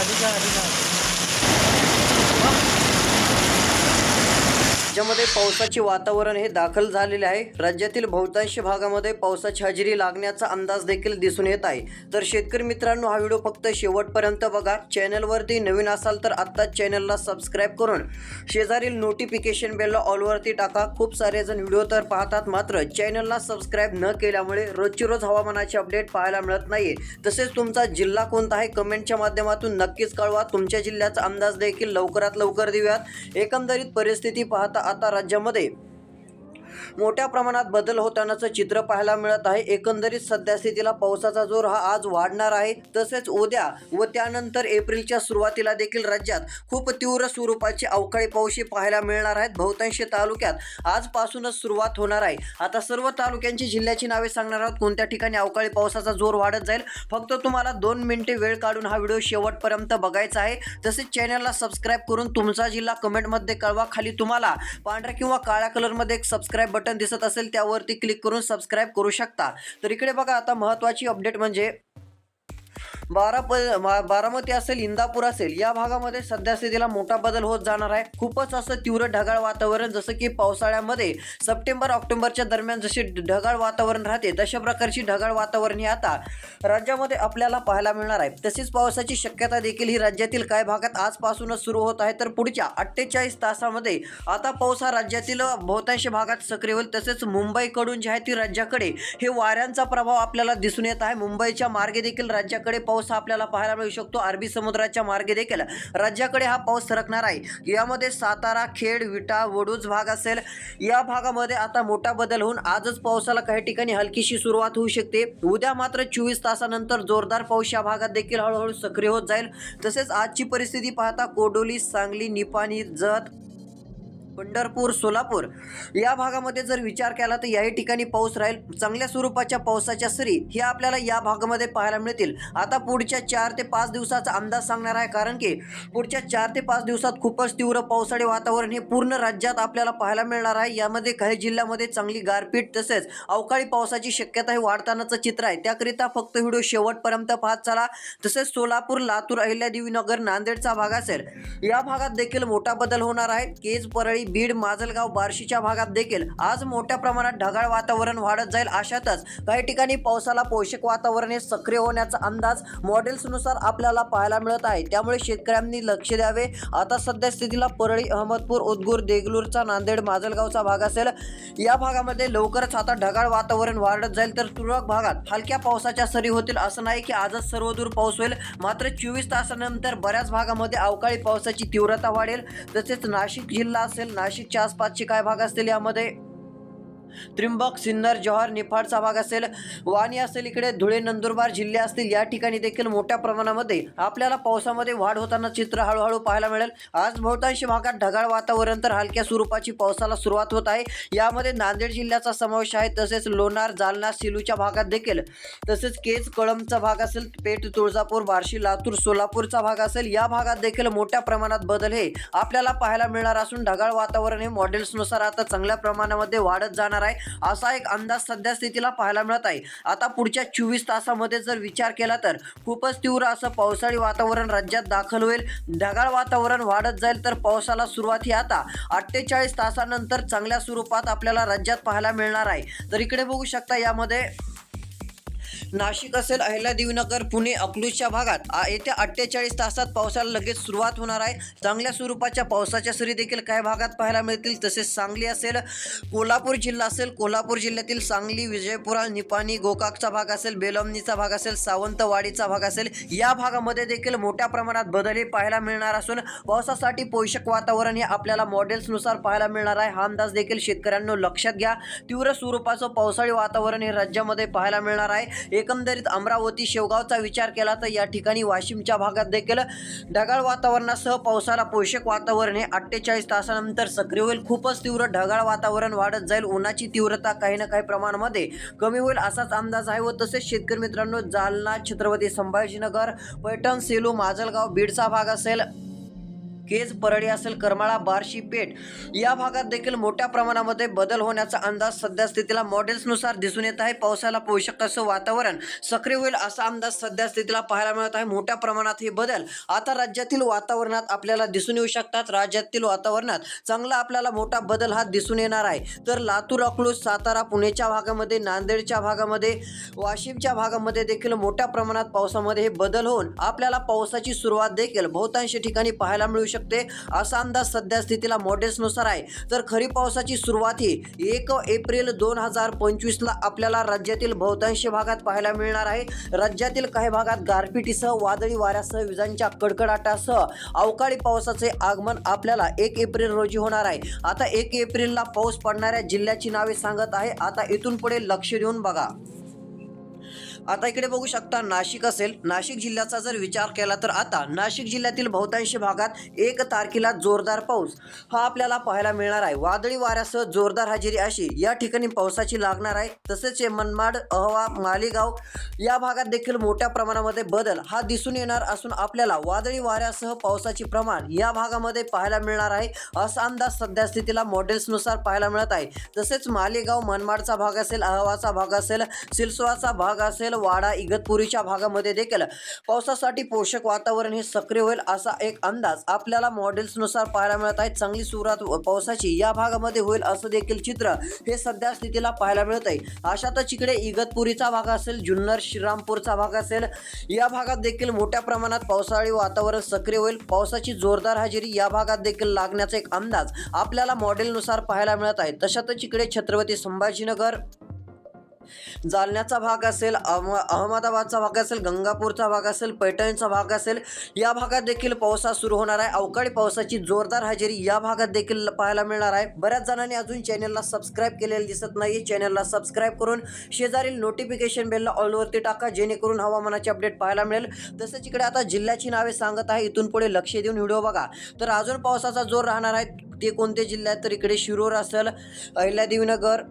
দীঘা দীঘা राज्यामध्ये पावसाचे वातावरण हे दाखल झालेले आहे. राज्यातील बहुतांश भागामध्ये पावसाची हजेरी लागण्याचा अंदाज देखील दिसून येत आहे. तर शेतकरी मित्रांनो हा व्हिडिओ फक्त शेवटपर्यंत बघा. चॅनलवरती नवीन असाल तर आत्ताच चॅनलला सबस्क्राईब करून शेजारील नोटिफिकेशन बेलला ऑलवरती टाका. खूप सारे जण व्हिडिओ तर पाहतात मात्र चॅनलला सबस्क्राईब न केल्यामुळे रोजची रोज हवामानाचे अपडेट पाहायला मिळत नाही तसेच तुमचा जिल्हा कोणता आहे कमेंटच्या माध्यमातून नक्कीच कळवा. तुमच्या जिल्ह्याचा अंदाज देखील लवकरात लवकर देऊयात. एकंदरीत परिस्थिती पाहता आता राज्यामध्ये मोठ्या प्रमाणात बदल होतानाचं चित्र पाहायला मिळत आहे. एकंदरीत सध्या स्थितीला पावसाचा जोर हा आज वाढणार आहे. तसेच उद्या व त्यानंतर एप्रिलच्या सुरुवातीला देखील राज्यात खूप तीव्र स्वरूपाचे अवकाळी पाऊस पाहायला मिळणार आहेत. बहुतांश तालुक्यात आजपासूनच सुरुवात होणार आहे. आता सर्व तालुक्यांची जिल्ह्याची नावे सांगणार आहोत. कोणत्या ठिकाणी अवकाळी पावसाचा जोर वाढत जाईल? फक्त तुम्हाला दोन मिनिटे वेळ काढून हा व्हिडिओ शेवटपर्यंत बघायचा आहे. तसेच चॅनलला सबस्क्राईब करून तुमचा जिल्हा कमेंटमध्ये कळवा. खाली तुम्हाला पांढऱ्या किंवा काळ्या कलरमध्ये एक सबस्क्राईब बटन दिसत असेल त्यावरती क्लिक करून सबस्क्राईब करू शकता. तर इकडे बघा आता महत्त्वाची अपडेट म्हणजे बारा बारामती असेल इंदापूर असेल या भागामध्ये सध्या स्थितीला मोठा बदल होत जाणार आहे. खूपच असं तीव्र ढगाळ वातावरण जसं की पावसाळ्यामध्ये सप्टेंबर ऑक्टोबरच्या दरम्यान जसे ढगाळ वातावरण राहते तशा प्रकारची ढगाळ वातावरण हे आता राज्यामध्ये आपल्याला पाहायला मिळणार आहे. तसेच पावसाची शक्यता देखील ही राज्यातील काही भागात आजपासूनच सुरू होत आहे. तर पुढच्या अठ्ठेचाळीस तासामध्ये आता पाऊस हा राज्यातील बहुतांश भागात सक्रिय होईल. तसेच मुंबईकडून जे आहे ती राज्याकडे हे वाऱ्यांचा प्रभाव आपल्याला दिसून येत आहे. मुंबईच्या मार्गे देखील राज्याकडे पाऊस पाऊस आपल्याला पाहायला मिळू शकतो. अरबी समुद्राच्या मार्गे देखील राज्याकडे हा पाऊस सरकणार आहे. यामध्ये सातारा खेड विटा वडूज भाग असेल. या भागामध्ये आता मोठा बदल होऊन आजच पावसाला काही ठिकाणी हलकीशी सुरुवात होऊ शकते. उद्या मात्र चोवीस तासानंतर जोरदार पाऊस या भागात देखील हळूहळू सक्रिय होत जाईल. तसेच आजची परिस्थिती पाहता कोडोली सांगली निपाणी जत पंढरपूर सोलापूर या भागामध्ये जर विचार केला तर याही ठिकाणी पाऊस राहील. चांगल्या स्वरूपाच्या पावसाच्या सरी हे आपल्याला या भागामध्ये पाहायला मिळतील. आता पुढच्या चार ते पाच दिवसाचा अंदाज सांगणार आहे कारण की पुढच्या चार ते पाच दिवसात खूपच तीव्र पावसाळी वातावरण हे पूर्ण राज्यात आपल्याला पाहायला मिळणार आहे. यामध्ये काही जिल्ह्यामध्ये चांगली गारपीट तसेच अवकाळी पावसाची शक्यता हे वाढतानाचं चित्र आहे. त्याकरिता फक्त व्हिडिओ शेवटपर्यंत पाहत चला. तसेच सोलापूर लातूर अहिल्यादेवी नगर नांदेडचा भाग असेल. या भागात देखील मोठा बदल होणार आहे. केज परळी बीड माजलगाव बार्शीच्या भागात देखील आज मोठ्या प्रमाणात ढगाळ वातावरण वाढत जाईल. अशातच काही ठिकाणी पावसाला पोषक वातावरण हे सक्रिय होण्याचा अंदाज मॉडेल्सनुसार आपल्याला पाहायला मिळत आहे. त्यामुळे शेतकऱ्यांनी लक्ष द्यावे. आता सध्या स्थितीला परळी अहमदपूर उदगूर देगलूरचा नांदेड माजलगावचा भाग असेल. या भागामध्ये लवकरच आता ढगाळ वातावरण वाढत जाईल. तर तुरळक भागात हलक्या पावसाच्या सरी होतील असं नाही की आजच सर्वदूर पाऊस होईल. मात्र चोवीस तासानंतर बऱ्याच भागामध्ये अवकाळी पावसाची तीव्रता वाढेल. तसेच नाशिक जिल्हा असेल नाशिकच्या आसपासचे काय भाग असतील यामध्ये? त्रिंबक सिन्नर जव्हार निफाडचा भाग असेल वाणी असेल इकडे धुळे नंदुरबार जिल्हे असतील या ठिकाणी देखील मोठ्या प्रमाणामध्ये आपल्याला पावसामध्ये वाढ होताना चित्र हळूहळू पाहायला मिळेल. आज बहुतांश भागात ढगाळ वातावरण तर हलक्या स्वरूपाची पावसाला सुरुवात होत आहे. यामध्ये नांदेड जिल्ह्याचा समावेश आहे तसेच लोणार जालना सिलूच्या भागात देखील. तसेच केज कळमचा भाग असेल पेठ तुळजापूर बार्शी लातूर सोलापूरचा भाग असेल या भागात देखील मोठ्या प्रमाणात बदल हे आपल्याला पाहायला मिळणार असून ढगाळ वातावरण हे मॉडेल्सनुसार आता चांगल्या प्रमाणामध्ये वाढत जाणार आहे असा एक अंदाज सध्या स्थितीला पाहायला मिळत आहे. आता पुढच्या चोवीस तासामध्ये जर विचार केला तर खूपच तीव्र असं पावसाळी वातावरण राज्यात दाखल होईल. ढगाळ वातावरण वाढत जाईल तर पावसाला सुरुवात ही आता अठ्ठेचाळीस तासानंतर चांगल्या स्वरूपात आपल्याला राज्यात पाहायला मिळणार आहे. तर इकडे बघू शकता यामध्ये नाशिक असेल अहिल्यादेवीनगर पुणे अकलूजच्या भागात. येत्या अठ्ठेचाळीस तासात पावसाला लगेच सुरुवात होणार आहे. चांगल्या स्वरूपाच्या पावसाच्या सरी देखील काही भागात पाहायला मिळतील. तसेच सांगली असेल कोल्हापूर जिल्हा असेल कोल्हापूर जिल्ह्यातील सांगली विजयपुरा निपाणी गोकाकचा भाग असेल बेलमनीचा भाग असेल सावंतवाडीचा भाग असेल या भागामध्ये देखील मोठ्या प्रमाणात बदल हे पाहायला मिळणार असून पावसासाठी पोषक वातावरण हे आपल्याला मॉडेल्सनुसार पाहायला मिळणार आहे. हा अंदाज देखील शेतकऱ्यांना लक्षात घ्या. तीव्र स्वरूपाचं पावसाळी वातावरण हे राज्यामध्ये पाहायला मिळणार आहे. एकंदरीत अमरावती शेवगावचा विचार केला तर या ठिकाणी वाशिमच्या भागात देखील ढगाळ वातावरणासह पावसाला पोषक वातावरण हे अठ्ठेचाळीस तासानंतर सक्रिय होईल. खूपच तीव्र ढगाळ वातावरण वाढत जाईल. उन्हाची तीव्रता काही ना काही प्रमाणामध्ये कमी होईल असाच अंदाज आहे व तसेच शेतकरी मित्रांनो जालना छत्रपती संभाजीनगर पैठण सेलू माजलगाव बीडचा भाग असेल. केज परळी असेल करमाळा बार्शी पेठ या भागात देखील मोठ्या प्रमाणामध्ये बदल होण्याचा अंदाज सध्या स्थितीला मॉडेल्सनुसार दिसून येत आहे. पावसाला पोषक असं वातावरण सक्रिय होईल असा अंदाज सध्या स्थितीला पाहायला मिळत आहे. मोठ्या प्रमाणात हे बदल आता राज्यातील वातावरणात आपल्याला दिसून येऊ शकतात. राज्यातील वातावरणात चांगला आपल्याला मोठा बदल हा दिसून येणार आहे. तर लातूर अकलूज सातारा पुणेच्या भागामध्ये नांदेडच्या भागामध्ये वाशिमच्या भागामध्ये देखील मोठ्या प्रमाणात पावसामध्ये हे बदल होऊन आपल्याला पावसाची सुरुवात देखील बहुतांश ठिकाणी पाहायला मिळू शकते. असा अंदाज सध्या स्थितीला मॉडेल्सनुसार आहे. तर खरीप पावसाची सुरुवात ही एक एप्रिल दोन हजार पंचवीसला आपल्याला राज्यातील बहुतांश भागात पाहायला मिळणार आहे. राज्यातील काही भागात गारपिटीसह वादळी वाऱ्यासह विजांच्या कडकडाटासह अवकाळी पावसाचे आगमन आपल्याला एक एप्रिल रोजी होणार आहे. आता एक एप्रिलला पाऊस पडणाऱ्या जिल्ह्याची नावे सांगत आहे. आता इथून पुढे लक्ष देऊन बघा. आता इकडे बघू शकता नाशिक असेल. नाशिक जिल्ह्याचा जर विचार केला तर आता नाशिक जिल्ह्यातील बहुतांश भागात एक तारखेला जोरदार पाऊस हा आपल्याला पाहायला मिळणार आहे. वादळी वाऱ्यासह जोरदार हजेरी अशी या ठिकाणी पावसाची लागणार आहे. तसेच हे मनमाड अहवा मालेगाव या भागात देखील मोठ्या प्रमाणामध्ये बदल हा दिसून येणार असून आपल्याला वादळी वाऱ्यासह पावसाचे प्रमाण या भागामध्ये पाहायला मिळणार आहे. असा अंदाज सध्या स्थितीला मॉडेल्सनुसार पाहायला मिळत आहे. तसेच मालेगाव मनमाडचा भाग असेल अहवाचा भाग असेल सिलसोवाचा भाग असेल वाडा इगतपुरीच्या भागामध्ये देखील पावसासाठी पोषक वातावरण हे सक्रिय होईल असा एक अंदाज आपल्याला मॉडेल्सनुसार पाहायला मिळत आहे. चांगली सुरुवात पावसाची या भागामध्ये होईल असं देखील चित्र हे सध्या स्थितीला पाहायला मिळत आहे. अशातच इकडे इगतपुरीचा भाग असेल जुन्नर श्रीरामपूरचा भाग असेल या भागात देखील मोठ्या प्रमाणात पावसाळी वातावरण सक्रिय होईल. पावसाची जोरदार हजेरी या भागात देखील लागण्याचा एक अंदाज आपल्याला मॉडेलनुसार पाहायला मिळत आहे. तशातच इकडे छत्रपती संभाजीनगर जालन्याचा भाग असेल अहम अहमदाबादचा भाग असेल गंगापूरचा भाग असेल पैठणचा भाग असेल या भागात देखील पावसा सुरू होणार आहे. अवकाळी पावसाची जोरदार हजेरी या भागात देखील पाहायला मिळणार आहे. बऱ्याच जणांनी अजून चॅनलला सबस्क्राईब केलेलं दिसत नाही चॅनलला सबस्क्राईब करून शेजारील नोटिफिकेशन बेलला ऑलवरती टाका जेणेकरून हवामानाचे अपडेट पाहायला मिळेल. तसेच इकडे आता जिल्ह्याची नावे सांगत आहे. इथून पुढे लक्ष देऊन व्हिडिओ बघा. तर अजून पावसाचा जोर राहणार आहे. ते कोणते जिल्ह्यात? तर इकडे शिरूर असेल अहिल्यादेवीनगर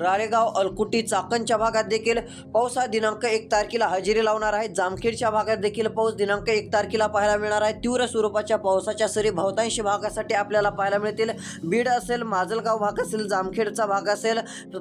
राळेगाव अलकुटी चाकणच्या भागात देखील पाऊस हा दिनांक एक तारखेला हजेरी लावणार आहे. जामखेडच्या भागात देखील पाऊस दिनांक एक तारखेला पाहायला मिळणार आहे. तीव्र स्वरूपाच्या पावसाच्या सरी बहुतांश भागासाठी आपल्याला पाहायला मिळतील. बीड असेल माजलगाव भाग असेल जामखेडचा भाग असेल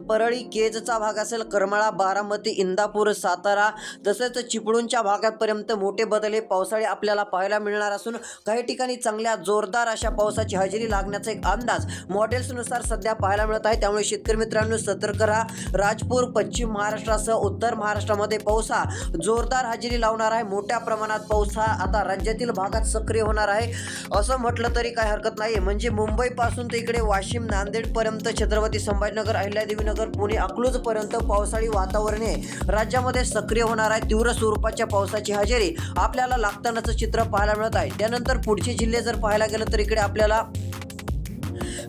परळी केजचा भाग असेल करमाळा बारामती इंदापूर सातारा तसेच चिपळूणच्या भागापर्यंत मोठे बदल हे पावसाळे आपल्याला पाहायला मिळणार असून काही ठिकाणी चांगल्या जोरदार अशा पावसाची हजेरी लागण्याचा एक अंदाज मॉडेल्सनुसार सध्या पाहायला मिळत आहे. त्यामुळे शेतकरी मित्रांनो सतर्क राहा राजपूर पश्चिम महाराष्ट्रासह उत्तर महाराष्ट्रामध्ये पाऊस हा जोरदार हजेरी लावणार आहे. मोठ्या प्रमाणात पाऊस हा आता राज्यातील भागात सक्रिय होणार आहे. असं म्हटलं तरी काय हरकत नाही म्हणजे मुंबईपासून ते इकडे वाशिम नांदेडपर्यंत छत्रपती संभाजीनगर अहिल्यादेवीनगर पुणे अकलूजपर्यंत पावसाळी वातावरण आहे. राज्यामध्ये सक्रिय होणार आहे. तीव्र स्वरूपाच्या पावसाची हजेरी आपल्याला लागतानाचं चित्र पाहायला मिळत आहे. त्यानंतर पुढचे जिल्हे जर पाहायला गेलं तर इकडे आपल्याला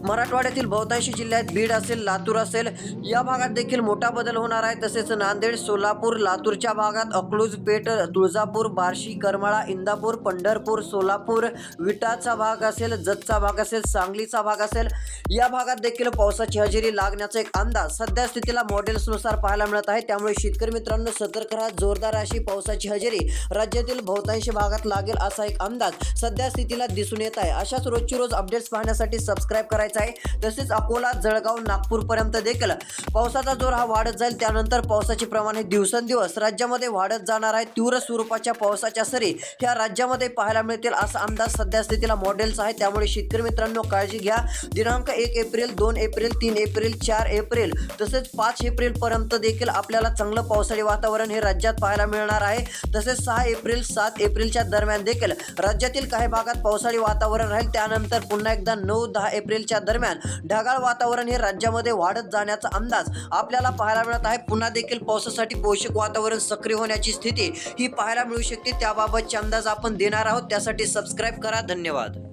मराठवाड्यातील बहुतांशी जिल्ह्यात बीड असेल लातूर असेल या भागात देखील मोठा बदल होणार आहे. तसेच नांदेड सोलापूर लातूरच्या भागात अकलूज पेठ तुळजापूर बार्शी करमाळा इंदापूर पंढरपूर सोलापूर विटाचा भाग असेल जतचा भाग असेल सांगलीचा भाग असेल या भागात देखील पावसाची हजेरी लागण्याचा एक अंदाज सध्या स्थितीला मॉडेल्सनुसार पाहायला मिळत आहे. त्यामुळे शेतकरी मित्रांनो सतर्क राहा. जोरदार अशी पावसाची हजेरी राज्यातील बहुतांशी भागात लागेल असा एक अंदाज सध्या स्थितीला दिसून येत आहे. अशाच रोजची रोज अपडेट्स पाहण्यासाठी सबस्क्राईब करायचं आहे. तसेच अकोला जळगाव नागपूरपर्यंत देखील पावसाचा जोर हा वाढत जाईल. त्यानंतर पावसाचे प्रमाण हे दिवसेंदिवस राज्यामध्ये वाढत जाणार आहे. तीव्र स्वरूपाच्या पावसाच्या सरी ह्या राज्यामध्ये पाहायला मिळतील असा अंदाज सध्या स्थितीला मॉडेल्स आहे त्यामुळे शेतकरी मित्रांनो काळजी घ्या. दिनांक एक एप्रिल दोन एप्रिल तीन एप्रिल चार एप्रिल तसेच पाच एप्रिल पर्यंत देखील आपल्याला चांगलं पावसाळी वातावरण हे राज्यात पाहायला मिळणार आहे. तसेच सहा एप्रिल सात एप्रिलच्या दरम्यान देखील राज्यातील काही भागात पावसाळी वातावरण राहील. त्यानंतर पुन्हा एकदा नऊ दहा एप्रिलच्या दरम्यान ढगाळ वातावरण हे राज्यामध्ये वाढत जाण्याचा अंदाज आपल्याला पाहायला मिळत आहे. पुन्हा देखील पावसासाठी पोषक वातावरण सक्रिय होण्याची स्थिती ही पाहायला मिळू शकते. त्याबाबतचे अंदाज आपण देणार आहोत. त्यासाठी सबस्क्राईब करा. धन्यवाद.